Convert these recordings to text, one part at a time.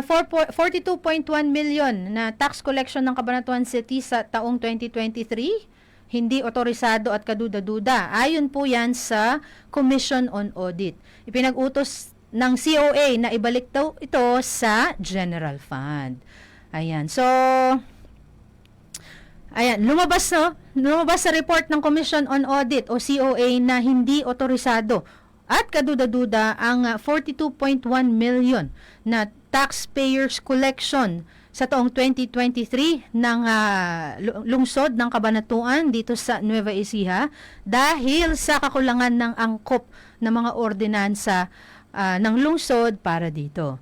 4 42.1 million na tax collection ng Cabanatuan City sa taong 2023 hindi otorisado at kaduda-duda. Ayon po yan sa Commission on Audit. Ipinag-utos ng COA na ibalik daw ito sa General Fund. Ayan. So, ayan, lumabas no, lumabas sa report ng Commission on Audit o COA na hindi otorisado at kaduda-duda ang ah, 42.1 million na taxpayers collection sa taong 2023 ng ah, lu- lungsod ng Kabanatuan dito sa Nueva Ecija dahil sa kakulangan ng angkop ng mga ordinansa ah, ng lungsod para dito.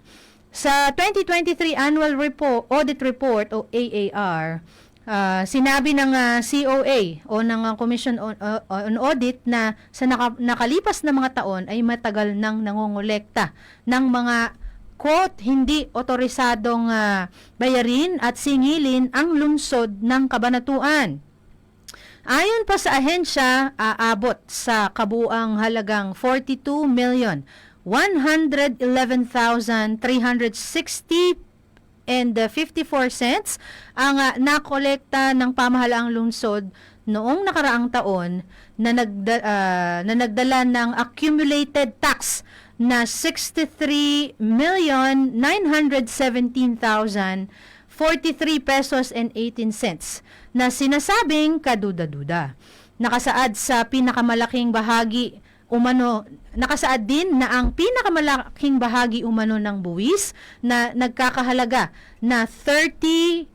Sa 2023 Annual Report, Audit Report o AAR, ah, sinabi ng ah, COA o ng ah, Commission on, uh, on Audit na sa naka- nakalipas na mga taon ay matagal nang nangongolekta ng mga quote, hindi otorisadong ah, bayarin at singilin ang lungsod ng kabanatuan. Ayon pa sa ahensya, aabot sa kabuang halagang 42 million 111,360 and uh, 54 cents ang uh, nakolekta ng pamahalaang lungsod noong nakaraang taon na, nagda, ah, na nagdala ng accumulated tax na 63 million 917,043 pesos and 18 cents na sinasabing kaduda-duda. Nakasaad sa pinakamalaking bahagi umano nakasaad din na ang pinakamalaking bahagi umano ng buwis na nagkakahalaga na 30.7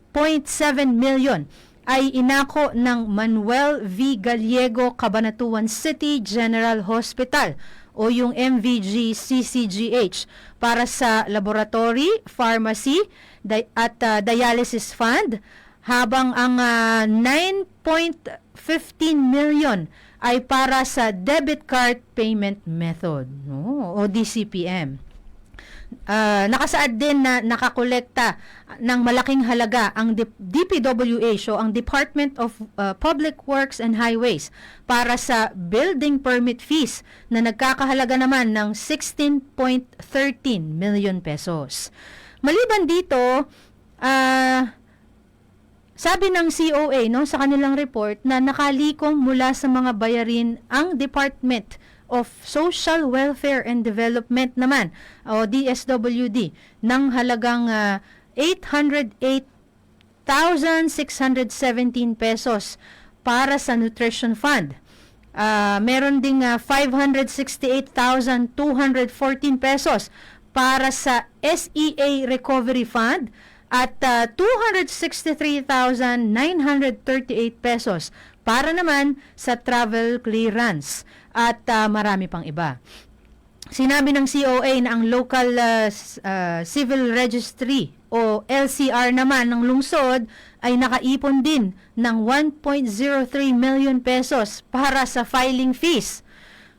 million ay inako ng Manuel V. Gallego Cabanatuan City General Hospital o yung MVG CCGH para sa laboratory, pharmacy at ah, dialysis fund habang ang ah, 9.15 million ay para sa debit card payment method no, o DCPM. Ah, nakasaad din na nakakolekta ng malaking halaga ang DPWH o ang Department of ah, Public Works and Highways para sa building permit fees na nagkakahalaga naman ng 16.13 million pesos. Maliban dito, ah sabi ng COA no sa kanilang report na nakalikom mula sa mga bayarin ang Department of Social Welfare and Development naman o DSWD ng halagang ah, 808,617 pesos para sa Nutrition Fund. Ah, meron ding ah, 568,214 pesos para sa SEA Recovery Fund at ah, 263,938 pesos para naman sa travel clearance at ah, marami pang iba. Sinabi ng COA na ang local s- ah, civil registry o LCR naman ng lungsod ay nakaipon din ng 1.03 million pesos para sa filing fees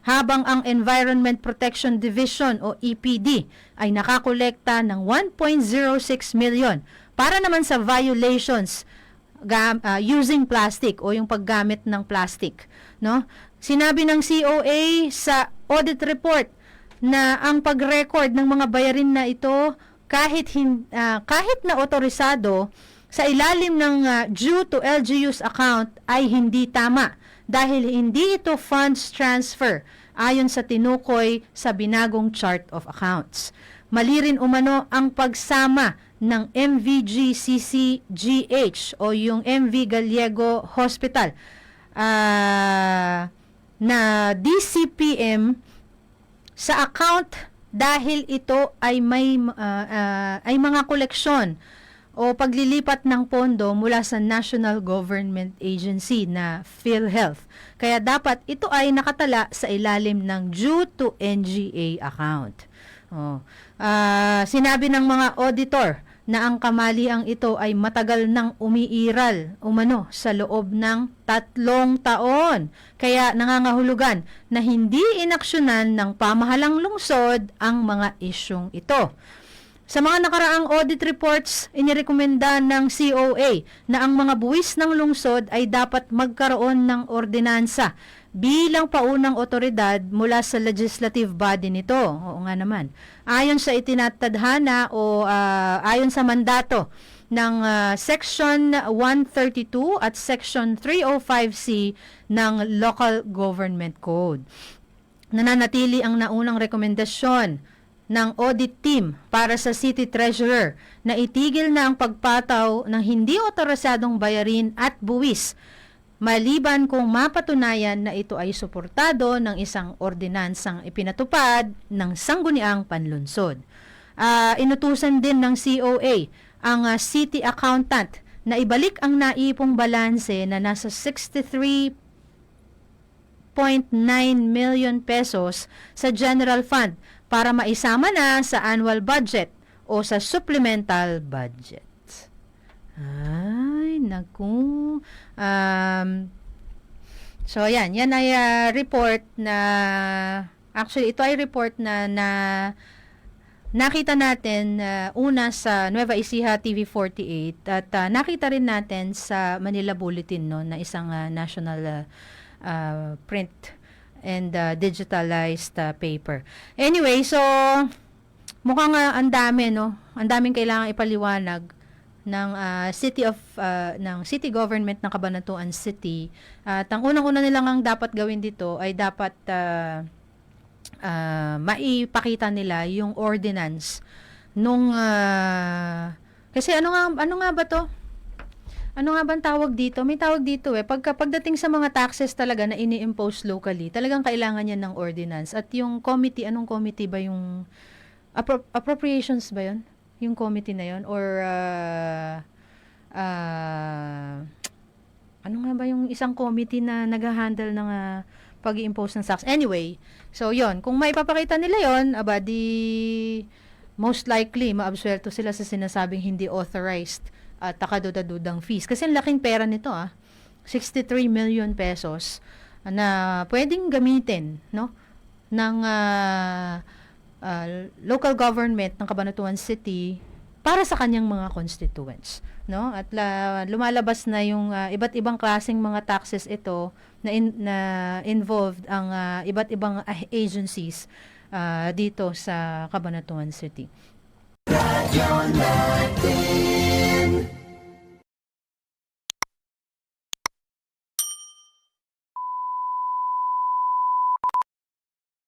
habang ang Environment Protection Division o EPD ay nakakolekta ng 1.06 million para naman sa violations ah, using plastic o yung paggamit ng plastic no? Sinabi ng COA sa audit report na ang pag-record ng mga bayarin na ito kahit hin- ah, kahit na otorisado sa ilalim ng ah, due to LGU's account ay hindi tama dahil hindi ito funds transfer ayon sa tinukoy sa binagong chart of accounts. Mali rin umano ang pagsama ng MVG CCGH o yung MV Gallego Hospital ah, na DCPM sa account dahil ito ay may ah, ah, ay mga koleksyon o paglilipat ng pondo mula sa National Government Agency na PhilHealth. Kaya dapat ito ay nakatala sa ilalim ng due to NGA account. Oh. Ah, sinabi ng mga auditor na ang kamaliang ito ay matagal nang umiiral umano sa loob ng tatlong taon. Kaya nangangahulugan na hindi inaksyonan ng pamahalang lungsod ang mga isyong ito. Sa mga nakaraang audit reports, inirekomenda ng COA na ang mga buwis ng lungsod ay dapat magkaroon ng ordinansa bilang paunang otoridad mula sa legislative body nito. Oo nga naman. Ayon sa itinatadhana o ah, ayon sa mandato ng ah, Section 132 at Section 305C ng Local Government Code. Nananatili ang naunang rekomendasyon ng audit team para sa City Treasurer na itigil na ang pagpataw ng hindi otorisadong bayarin at buwis maliban kung mapatunayan na ito ay suportado ng isang ordinansang ipinatupad ng sangguniang panlunsod. Ah, inutusan din ng COA ang ah, city accountant na ibalik ang naipong balanse na nasa 63 million pesos sa general fund para maisama na sa annual budget o sa supplemental budget. Ay, naku. Um, so, yan. Yan ay ah, report na, actually, ito ay report na, na nakita natin uh, una sa Nueva Ecija TV48 at ah, nakita rin natin sa Manila Bulletin no na isang ah, national ah, ah, print and ah, digitalized ah, paper. Anyway, so mukhang ah, ang dami no, ang daming kailangan ipaliwanag ng ah, City of ah, ng City Government ng Cabanatuan City. At ang unang-una nilang ang dapat gawin dito ay dapat ah, ah, maipakita nila yung ordinance nung ah, kasi ano nga ano nga ba to? Ano nga bang tawag dito? May tawag dito eh. Pagka pagdating sa mga taxes talaga na ini-impose locally, talagang kailangan yan ng ordinance. At yung committee, anong committee ba yung appro- appropriations ba yun? Yung committee na yun? Or ah, ah, ano nga ba yung isang committee na nag-handle ng ah, pag impose ng tax? Anyway, so yon kung maipapakita nila yon aba di most likely maabsuelto sila sa sinasabing hindi authorized at takadudadudang fees. Kasi ang laking pera nito ah. 63 million pesos na pwedeng gamitin no ng ah, ah, local government ng Cabanatuan City para sa kanyang mga constituents no at la, lumalabas na yung ah, iba't ibang klaseng mga taxes ito na in- na involved ang ah, iba't ibang ah, agencies ah, dito sa Cabanatuan City you're not in.